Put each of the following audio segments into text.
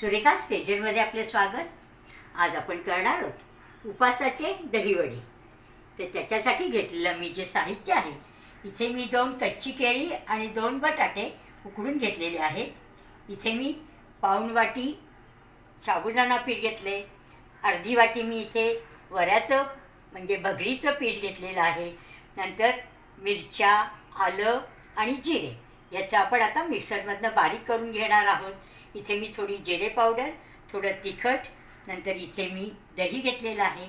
सुरेखा स्टेशनमध्ये आपले स्वागत. आज आपण करणार आहोत उपासाचे दहीवडे. तर त्याच्यासाठी घेतलेलं मी जे साहित्य आहे इथे मी दोन कच्ची केळी आणि दोन बटाटे उकडून घेतलेले आहेत. इथे मी पाऊण वाटी साबुदाणा पीठ घेतले. अर्धी वाटी मी इथे वऱ्याचं म्हणजे भगरीचं पीठ घेतलेलं आहे. नंतर मिरच्या आलं आणि जिरे याचं आपण आता मिक्सरमधनं बारीक करून घेणार आहोत. इथे मी थोडी जिरे पावडर थोडं तिखट नंतर इथे मी दही घेतलेलं आहे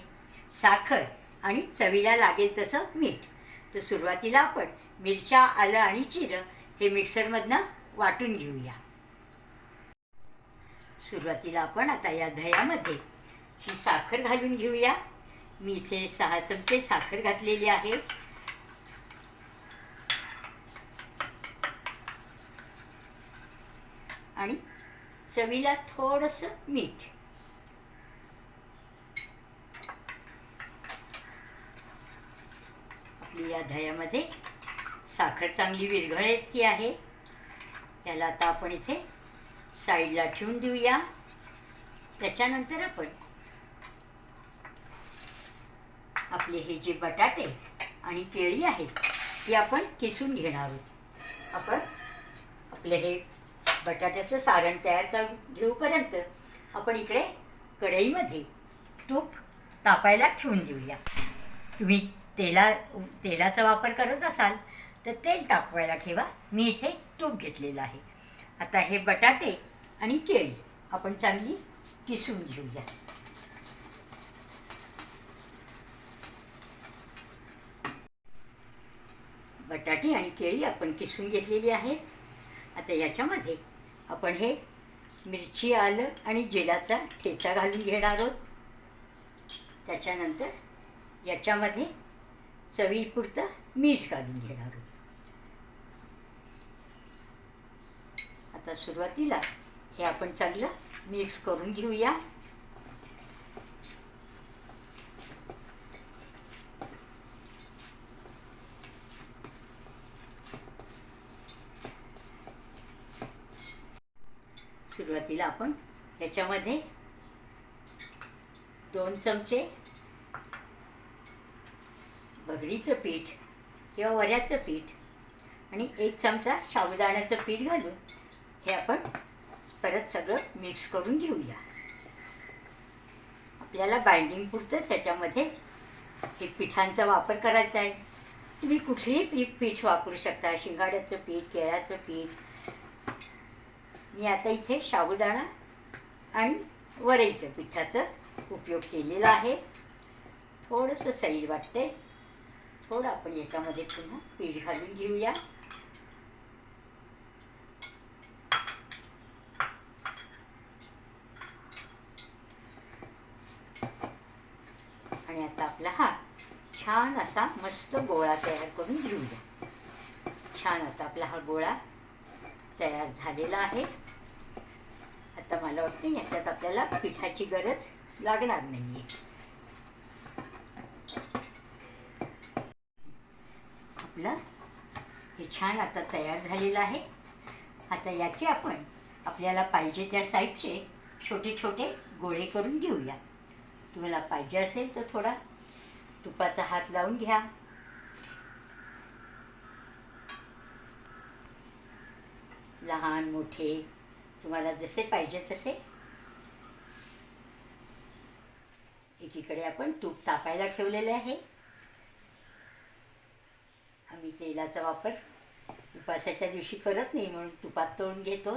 साखर आणि चवीला लागेल तसं मीठ. तर सुरुवातीला आपण मिरच्या आलं आणि जिरं हे मिक्सरमधनं वाटून घेऊया. सुरुवातीला आपण आता या दह्यामध्ये ही साखर घालून घेऊया. मी इथे सहा चमचे साखर घातलेली आहे. आणि चवीला थोडंसं मीठ. आपली या दह्यामध्ये साखर चांगली विरघळती आहे. याला आता आपण इथे साईडला ठेवून देऊया. त्याच्यानंतर आपण आपले हे जे बटाटे आणि केळी आहेत ती आपण किसून घेणार आहोत. आपण आपले हे बटाट्याचं सारण तयार करून घेऊपर्यंत आपण इकडे कढईमध्ये तूप तापायला ठेवून देऊया. तुम्ही तेला तेलाचा वापर करत असाल तर तेल तापवायला ठेवा. मी इथे तूप घेतलेलं आहे. आता हे बटाटे आणि केळी आपण चांगली किसून घेऊया. बटाटे आणि केळी आपण किसून घेतलेली आहेत. आता याच्यामध्ये आपण हे मिरची आलं आणि जिराचा ठेचा घालून घेणार आहोत. त्याच्यानंतर याच्यामध्ये चवीपुरतं मीठ घालून घेणार आहोत. आता सुरुवातीला हे आपण चांगलं मिक्स करून घेऊया. सुरुवातीला आपण ह्याच्यामध्ये दोन चमचे भगरीचं पीठ किंवा वऱ्याचं पीठ आणि एक चमचा साबुदाण्याचं पीठ घालून हे आपण परत सगळं मिक्स करून घेऊया. आपल्याला बाइंडिंग पुरतंच ह्याच्यामध्ये हे पिठांचा वापर करायचा आहे. तुम्ही कुठलीही पीठ पीठ वापरू शकता शिंगाड्याचं पीठ केळ्याचं पीठ मी आता इथे साबुदाणा आणि वरईचं पिठाचं उपयोग केलेला आहे. थोडंसं सैल वाटते थोडं आपण याच्यामध्ये पुन्हा पीठ घालून घेऊया. आणि आता आपला हा छान असा मस्त गोळा तयार करून घेऊया. छान आता आपला हा गोळा तयार झालेला आहे. आता मला वाटतं याच्यात आपल्याला पिठाची गरज लागणार नाही आहे आपलं हे छान आता तयार झालेलं आहे. आता याचे आपण आपल्याला पाहिजे त्या साईडचे छोटे छोटे गोळे करून घेऊया. तुम्हाला पाहिजे असेल तर थोडा तुपाचा हात लावून घ्या. लहान मोठे तुम्हाला जसे पाहिजे तसे. एकीकडे आपण तूप तापायला ठेवलेले आहे. आम्ही तेलाचा वापर उपासाच्या दिवशी करत नाही म्हणून तुपात तळून घेतो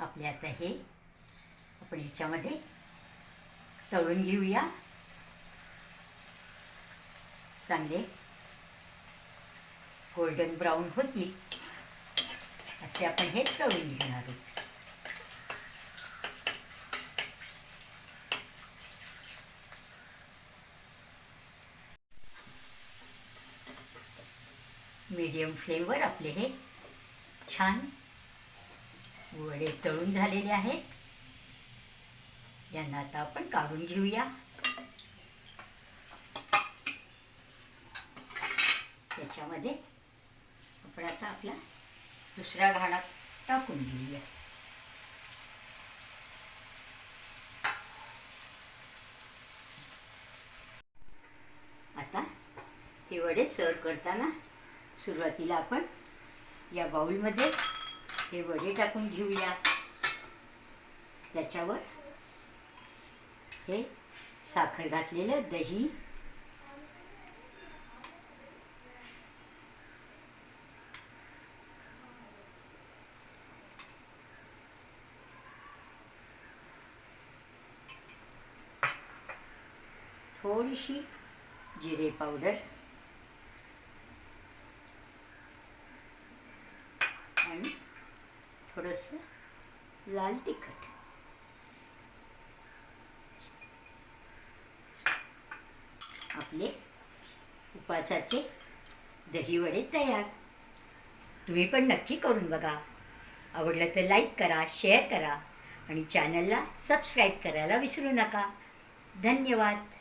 आपले आता हे आपण ह्याच्यामध्ये तळून घेऊया. चांगले. गोल्डन ब्राऊन होती. असे आपण हे तळून घेणार आहोत. मीडियम फ्लेमवर आपले हे छान वडे तळून झालेले आहेत. यांना आता आपण काढून घेऊया. याच्यामध्ये आपण आता आपला दुसरा घाणा टाकून घेऊया. आता हे वडे सर्व करताना सुरुवातीला आपण या बाउलमध्ये हे वडे टाकून घेऊया. त्याच्यावर हे साखर घातलेलं दही थोडीशी जिरे पावडर. आणि थोडंसं लाल तिखट. आपले उपासाचे दहीवडे तयार. तुम्ही पण नक्की करून बघा. आवडलं तर लाईक करा शेअर करा आणि चॅनलला सबस्क्राईब करायला विसरू नका. धन्यवाद.